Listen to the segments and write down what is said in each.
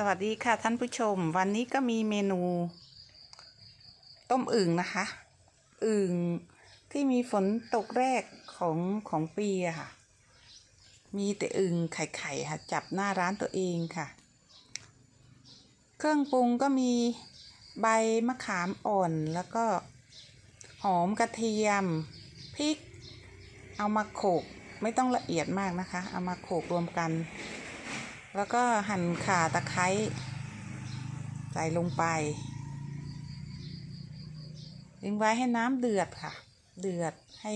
สวัสดีค่ะท่านผู้ชม วันนี้ก็มีเมนู ต้มอึ่งนะคะ อึ่งที่มีฝนตกแรกของของปีอะค่ะ มีแต่อึ่งไข่ๆค่ะ จับหน้าร้านตัวเองค่ะ เครื่องปรุงก็มีใบมะขามอ่อนแล้วก็หอมกระเทียมพริก เอามาโขลกไม่ต้องละเอียดมากนะคะ เอามาโขลกรวมกัน แล้วก็หั่นข่าตะไคร้ใส่ลงไปทิ้งไว้ให้น้ำเดือดค่ะ เดือดให้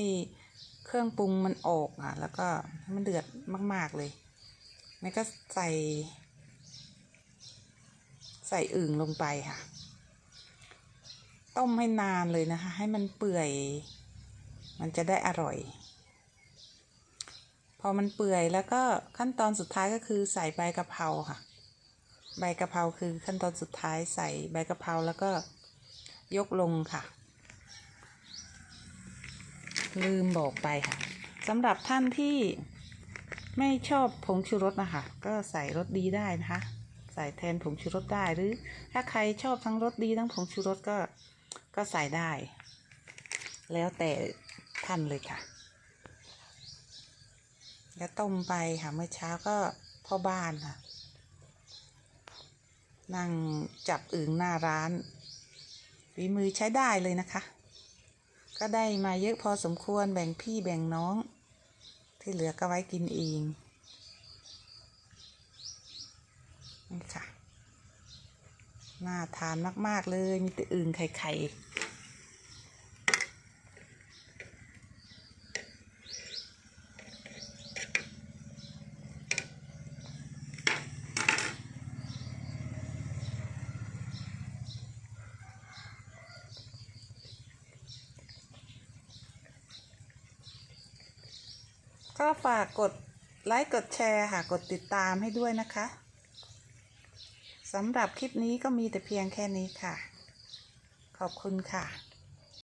เครื่องปรุงมันออกอะ แล้วก็ให้มันเดือดมาก ๆเลยแล้วก็ใส่ ใส่อึ่งลงไปค่ะ ต้มให้นานเลยนะคะ ให้มันเปื่อย มันจะได้อร่อย พอมันเปื่อยแล้วก็ขั้นตอนสุดท้ายก็คือใส่ใบกะเพราค่ะ ใบกะเพราคือขั้นตอนสุดท้ายใส่ใบกะเพราแล้วก็ยกลงค่ะ ลืมบอกไปค่ะสำหรับท่านที่ไม่ชอบผงชูรสนะคะ ก็ใส่รสดีได้นะคะ ใส่แทนผงชูรสได้หรือ ถ้าใครชอบทั้งรสดีทั้งผงชูรสก็ก็ใส่ได้ แล้วแต่ท่านเลยค่ะ แล้วต้มไปค่ะเมื่อเช้าก็พ่อบ้านค่ะ นั่งจับอึ่งหน้าร้านฝีมือใช้ได้เลยนะคะ ก็ได้มาเยอะพอสมควรแบ่งพี่แบ่งน้อง ที่เหลือก็ไว้กินเองนี่ค่ะ น่าทานมาก ๆ เลย มีแต่อึ่งไข่ๆ ก็ฝากกดไลค์กดแชร์ค่ะกดติดตามให้ด้วยนะคะสำหรับคลิปนี้ก็มีแต่เพียงแค่นี้ค่ะ ขอบคุณค่ะ